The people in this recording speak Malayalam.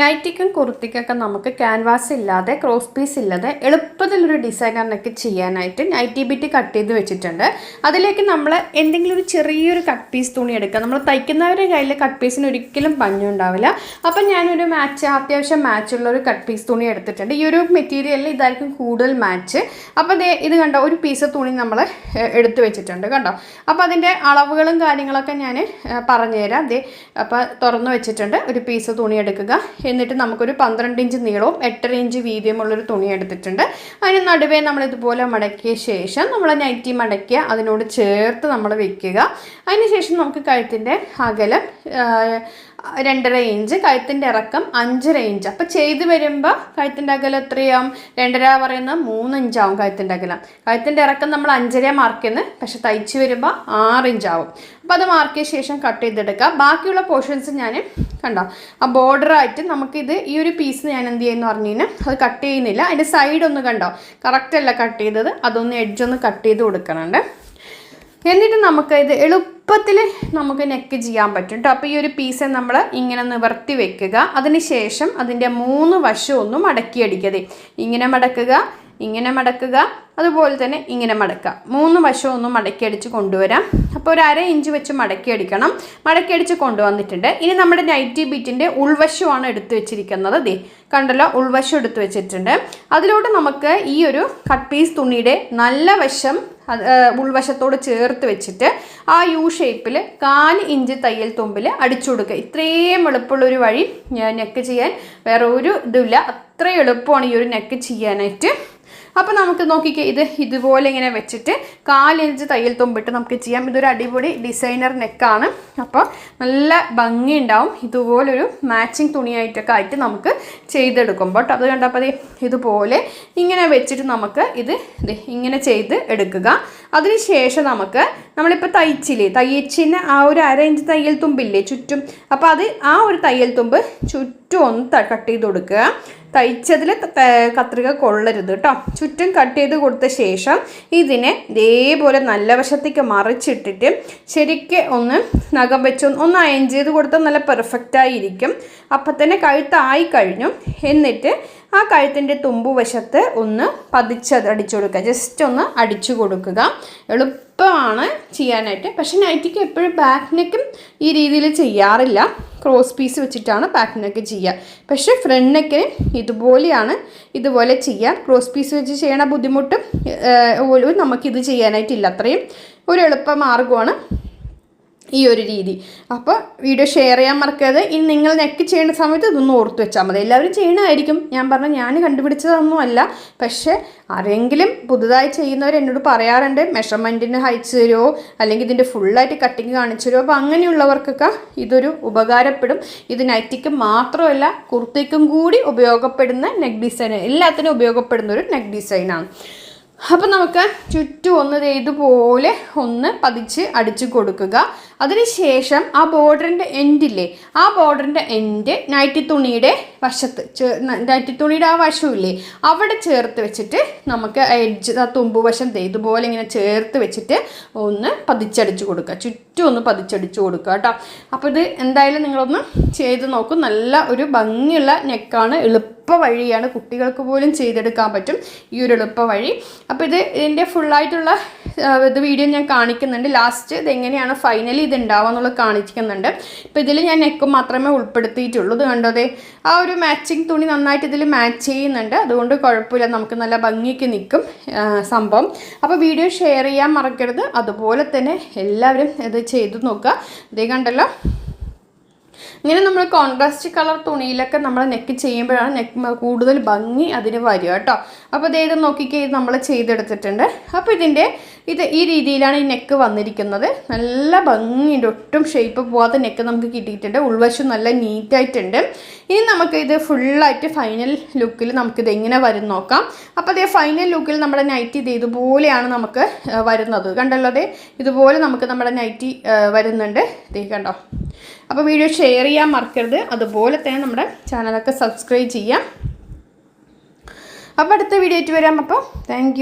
നൈറ്റിക്കും കുർത്തിക്കൊക്കെ നമുക്ക് ക്യാൻവാസ് ഇല്ലാതെ ക്രോസ് പീസ് ഇല്ലാതെ എളുപ്പത്തിൽ ഒരു ഡിസൈനറിനൊക്കെ ചെയ്യാനായിട്ട് നൈറ്റി ബിറ്റ് കട്ട് ചെയ്ത് വെച്ചിട്ടുണ്ട്. അതിലേക്ക് നമ്മൾ എന്തെങ്കിലും ഒരു ചെറിയൊരു കട്ട് പീസ് തുണി എടുക്കുക നമ്മൾ തയ്ക്കുന്നവരുടെ കയ്യിൽ കട്ട് പീസിന് ഒരിക്കലും പഞ്ഞുണ്ടാവില്ല അപ്പം ഞാനൊരു മാച്ച് അത്യാവശ്യം മാച്ചുള്ള ഒരു കട്ട് പീസ് തുണി എടുത്തിട്ടുണ്ട്. ഈ ഒരു മെറ്റീരിയലിൽ ഇതായിരിക്കും കൂടുതൽ മാച്ച് അപ്പോൾ ദേ ഇത് കണ്ടോ ഒരു പീസ് തുണി നമ്മൾ എടുത്ത് വെച്ചിട്ടുണ്ട് കണ്ടോ? അപ്പോൾ അതിന്റെ അളവുകളും കാര്യങ്ങളൊക്കെ ഞാൻ പറഞ്ഞുതരാം. ദേ അപ്പോൾ തുറന്ന് വെച്ചിട്ടുണ്ട് ഒരു പീസ് തുണി എടുക്കുക. എന്നിട്ട് നമുക്കൊരു പന്ത്രണ്ട് ഇഞ്ച് നീളവും എട്ടര ഇഞ്ച് വീതിയുമുള്ളൊരു തുണി എടുത്തിട്ടുണ്ട്. അതിന് നടുവേ നമ്മൾ ഇതുപോലെ മടക്കിയ ശേഷം നമ്മൾ നൈറ്റി മടക്കിയ അതിനോട് ചേർത്ത് നമ്മൾ വെക്കുക. അതിന് ശേഷം നമുക്ക് കഴുത്തിന്റെ അകലം രണ്ടര ഇഞ്ച് കഴുത്തിന്റെ ഇറക്കം അഞ്ചര ഇഞ്ച്. അപ്പോൾ ചെയ്ത് വരുമ്പോൾ കഴുത്തിന്റെ അകലം എത്രയാവും? രണ്ടര പറയുന്ന മൂന്ന് ഇഞ്ചാവും കഴുത്തിന്റെ അകലം. കഴുത്തിന്റെ ഇറക്കം നമ്മൾ അഞ്ചര മാർക്ക് ചെയ്യുന്നത്. പക്ഷെ തയ്ച്ച് വരുമ്പോൾ ആറ് ഇഞ്ചാവും. അപ്പോൾ അത് മാർക്ക് ചെയ്ത ശേഷം കട്ട് ചെയ്തെടുക്കുക. ബാക്കിയുള്ള പോർഷൻസ് ഞാൻ കണ്ടോ? ആ ബോർഡറായിട്ട് നമുക്കിത് ഈ ഒരു പീസ് ഞാൻ എന്ത് ചെയ്യുന്നു പറഞ്ഞു കഴിഞ്ഞാൽ അത് കട്ട് ചെയ്യുന്നില്ല. അതിന്റെ സൈഡ് ഒന്ന് കണ്ടോ? കറക്റ്റ് അല്ല കട്ട് ചെയ്തത്. അതൊന്ന് എഡ്ജ് ഒന്ന് കട്ട് ചെയ്ത് കൊടുക്കണുണ്ട്. എന്നിട്ട് നമുക്ക് ഇത് എളുപ്പത്തിൽ നമുക്ക് നെക്ക് ചെയ്യാൻ പറ്റും കേട്ടോ അപ്പോൾ ഈ ഒരു പീസ് നമ്മൾ ഇങ്ങനെ നിവർത്തി വെക്കുക. അതിനുശേഷം അതിന്റെ മൂന്ന് വശവും ഒന്ന് മടക്കിയടിക്കതേ ഇങ്ങനെ മടക്കുക ഇങ്ങനെ മടക്കുക അതുപോലെ തന്നെ ഇങ്ങനെ മടക്കുക. മൂന്ന് വശവും ഒന്ന് മടക്കിയടിച്ച് കൊണ്ടുവരാം. അപ്പോൾ ഒരു അര ഇഞ്ച് വെച്ച് മടക്കിയടിക്കണം. മടക്കിയടിച്ച് കൊണ്ടുവന്നിട്ടുണ്ട്. ഇനി നമ്മുടെ നൈറ്റി ബീറ്റിന്റെ ഉൾവശമാണ് എടുത്തു വെച്ചിരിക്കുന്നത് ദേ. കണ്ടല്ലോ ഉൾവശം എടുത്തു വെച്ചിട്ടുണ്ട്. അതിലൂടെ നമുക്ക് ഈ ഒരു കട്ട് പീസ് തുണിയുടെ നല്ല വശം ഉൾവശത്തോട് ചേർത്ത് വെച്ചിട്ട് ആ യു ഷേപ്പിൽ കാൽ ഇഞ്ച് തയ്യൽ തുമ്പിൽ അടിച്ചു കൊടുക്കുക. ഇത്രയും എളുപ്പമുള്ളൊരു വഴി നെക്ക് ചെയ്യാൻ വേറെ ഒരു ഇതില്ല അത്രയും എളുപ്പമാണ് ഈ ഒരു നെക്ക് ചെയ്യാനായിട്ട്. അപ്പോൾ നമുക്ക് നോക്കിക്കേ ഇത് ഇതുപോലെ ഇങ്ങനെ വെച്ചിട്ട് കാലിഞ്ച് തയ്യൽ തുമ്പിട്ട് നമുക്ക് ചെയ്യാം. ഇതൊരു അടിപൊളി ഡിസൈനർ നെക്കാണ് അപ്പോൾ നല്ല ഭംഗി ഉണ്ടാവും. ഇതുപോലൊരു മാച്ചിങ് തുണിയായിട്ടൊക്കെ ആയിട്ട് നമുക്ക് ചെയ്തെടുക്കുമ്പോൾ ബട്ട് അത് കണ്ടപ്പോൾ ഇതുപോലെ ഇങ്ങനെ വെച്ചിട്ട് നമുക്ക് ഇത് ഇങ്ങനെ ചെയ്ത് എടുക്കുക. അതിനുശേഷം നമുക്ക് നമ്മളിപ്പോൾ തയ്ച്ചില്ലേ തയ്ച്ചിന് ആ ഒരു അര ഇഞ്ച് തയ്യൽ തുമ്പില്ലേ ചുറ്റും. അപ്പോൾ അത് ആ ഒരു തയ്യൽ തുമ്പ് ചുറ്റും ഒന്ന് കട്ട് ചെയ്ത് കൊടുക്കുക. തയ്ച്ചതിൽ കത്രിക കൊള്ളരുത് കേട്ടോ ചുറ്റും കട്ട് ചെയ്ത് കൊടുത്ത ശേഷം ഇതിനെ ഇതേപോലെ നല്ല വശത്തേക്ക് മറിച്ചിട്ടിട്ട് ശരിക്ക് ഒന്ന് നഖം വെച്ച് ഒന്ന് അയൺ ചെയ്ത് കൊടുത്താൽ നല്ല പെർഫെക്റ്റായിരിക്കും അപ്പം തന്നെ കഴുത്തായി കഴിഞ്ഞു. എന്നിട്ട് ആ കഴുത്തിന്റെ തുമ്പുവശത്ത് ഒന്ന് പതിച്ചത് അടിച്ചു കൊടുക്കുക. ജസ്റ്റ് ഒന്ന് അടിച്ചു കൊടുക്കുക. എളുപ്പമാണ് ചെയ്യാനായിട്ട്. പക്ഷേ നൈറ്റിക്ക് എപ്പോഴും ബാക്ക് നെക്കും ഈ രീതിയിൽ ചെയ്യാറില്ല. ക്രോസ് പീസ് വെച്ചിട്ടാണ് ബാക്ക് നെക്ക് ചെയ്യുക. പക്ഷേ ഫ്രണ്ട് നെക്കിന് ഇതുപോലെയാണ് ഇതുപോലെ ചെയ്യാം. ക്രോസ് പീസ് വെച്ച് ചെയ്യണ ബുദ്ധിമുട്ടും പോലും നമുക്കിത് ചെയ്യാനായിട്ടില്ല. അത്രയും ഒരു എളുപ്പ മാർഗമാണ് ഈ ഒരു രീതി. അപ്പോൾ വീഡിയോ ഷെയർ ചെയ്യാൻ മറക്കരുത്. ഇനി നിങ്ങൾ നെക്ക് ചെയ്യേണ്ട സമയത്ത് ഇതൊന്ന് ഓർത്ത് വെച്ചാൽ മതി. എല്ലാവരും ചെയ്യണമായിരിക്കും. ഞാൻ പറഞ്ഞ ഞാൻ കണ്ടുപിടിച്ചതൊന്നും അല്ല പക്ഷേ ആരെങ്കിലും പുതുതായി ചെയ്യുന്നവർ എന്നോട് പറയാറുണ്ട് മെഷർമെന്റിന് അയച്ചു തരുമോ അല്ലെങ്കിൽ ഇതിന്റെ ഫുള്ളായിട്ട് കട്ടിങ് കാണിച്ചു തരുമോ അപ്പോൾ അങ്ങനെയുള്ളവർക്കൊക്കെ ഇതൊരു ഉപകാരപ്പെടും. ഇത് നൈറ്റിക്ക് മാത്രമല്ല കുർത്തിക്കും കൂടി ഉപയോഗപ്പെടുന്ന നെക്ക് ഡിസൈൻ എല്ലാത്തിനും ഉപയോഗപ്പെടുന്ന ഒരു നെക്ക് ഡിസൈനാണ് അപ്പം നമുക്ക് ചുറ്റും ഒന്ന് ഇതുപോലെ ഒന്ന് പതിച്ച് അടിച്ചു കൊടുക്കുക. അതിനുശേഷം ആ ബോർഡറിന്റെ എൻഡില്ലേ ആ ബോർഡറിന്റെ എൻഡ് നൈറ്റി തുണിയുടെ വശത്ത് ചേ- ന- തുണിയുടെ ആ വശമില്ലേ? അവിടെ ചേർത്ത് വെച്ചിട്ട് നമുക്ക് എഡ്ജ് ആ തുമ്പ് വശം ഇതുപോലെ ഇങ്ങനെ ചേർത്ത് വെച്ചിട്ട് ഒന്ന് പതിച്ചടിച്ച് കൊടുക്കുക. ചുറ്റും ഒന്ന് പതിച്ചടിച്ച് കൊടുക്കുക കേട്ടോ. അപ്പോൾ ഇത് എന്തായാലും നിങ്ങളൊന്ന് ചെയ്ത് നോക്കും. നല്ല ഒരു ഭംഗിയുള്ള നെക്കാണ്. എളുപ്പ വഴിയാണ്. കുട്ടികൾക്ക് പോലും ചെയ്തെടുക്കാൻ പറ്റും ഈ ഒരു എളുപ്പ വഴി. അപ്പോൾ ഇത് ഇതിന്റെ ഫുള്ളായിട്ടുള്ള ഇത് വീഡിയോ ഞാൻ കാണിക്കുന്നുണ്ട്. ലാസ്റ്റ് ഇതെങ്ങനെയാണ് ഫൈനലി ഇത് ഉണ്ടാവുക എന്നുള്ളത് കാണിക്കുന്നുണ്ട്. ഇപ്പോൾ ഇതിൽ ഞാൻ നെക്ക് മാത്രമേ ഉൾപ്പെടുത്തിയിട്ടുള്ളൂ. ഇത് കണ്ടതേ ആ ഒരു മാച്ചിങ് തുണി നന്നായിട്ട് ഇതിൽ മാച്ച് ചെയ്യുന്നുണ്ട്. അതുകൊണ്ട് കുഴപ്പമില്ല. നമുക്ക് നല്ല ഭംഗിക്ക് നിൽക്കും സംഭവം. അപ്പോൾ വീഡിയോ ഷെയർ ചെയ്യാൻ മറക്കരുത്. അതുപോലെ തന്നെ എല്ലാവരും ഇത് ചെയ്തു നോക്കുക. ഇതേ കണ്ടല്ലോ. ഇങ്ങനെ നമ്മൾ കോൺട്രാസ്റ്റ് കളർ തുണിയിലൊക്കെ നമ്മൾ നെക്ക് ചെയ്യുമ്പോഴാണ് നെക്ക് കൂടുതൽ ഭംഗി അതിന് വരിക കേട്ടോ. അപ്പോൾ ഇത് നോക്കിക്കേ ഇത് നമ്മൾ ചെയ്തെടുത്തിട്ടുണ്ട്. അപ്പോൾ ഇതിന്റെ ഇത് ഈ രീതിയിലാണ് ഈ നെക്ക് വന്നിരിക്കുന്നത്. നല്ല ഭംഗിയുണ്ട്. ഒട്ടും ഷേപ്പ് പോകാത്ത നെക്ക് നമുക്ക് കിട്ടിയിട്ടുണ്ട്. ഉൾവശം നല്ല നീറ്റായിട്ടുണ്ട് ഇനി നമുക്ക് ഇത് ഫുള്ളായിട്ട് ഫൈനൽ ലുക്കിൽ നമുക്കിത് എങ്ങനെ വരും നോക്കാം. അപ്പോൾ അതേ ഫൈനൽ ലുക്കിൽ നമ്മുടെ നൈറ്റി ഇത് ഇതുപോലെയാണ് നമുക്ക് വരുന്നത്. കണ്ടല്ലോ അതെ ഇതുപോലെ നമുക്ക് നമ്മുടെ നൈറ്റി വരുന്നുണ്ട്. ഇതേ കണ്ടോ? അപ്പോൾ വീഡിയോ ഷെയർ ചെയ്യാൻ മറക്കരുത്. അതുപോലെ തന്നെ നമ്മുടെ ചാനലൊക്കെ സബ്സ്ക്രൈബ് ചെയ്യാം. അപ്പോൾ അടുത്ത വീഡിയോ ആയിട്ട് വരാം. അപ്പോൾ താങ്ക്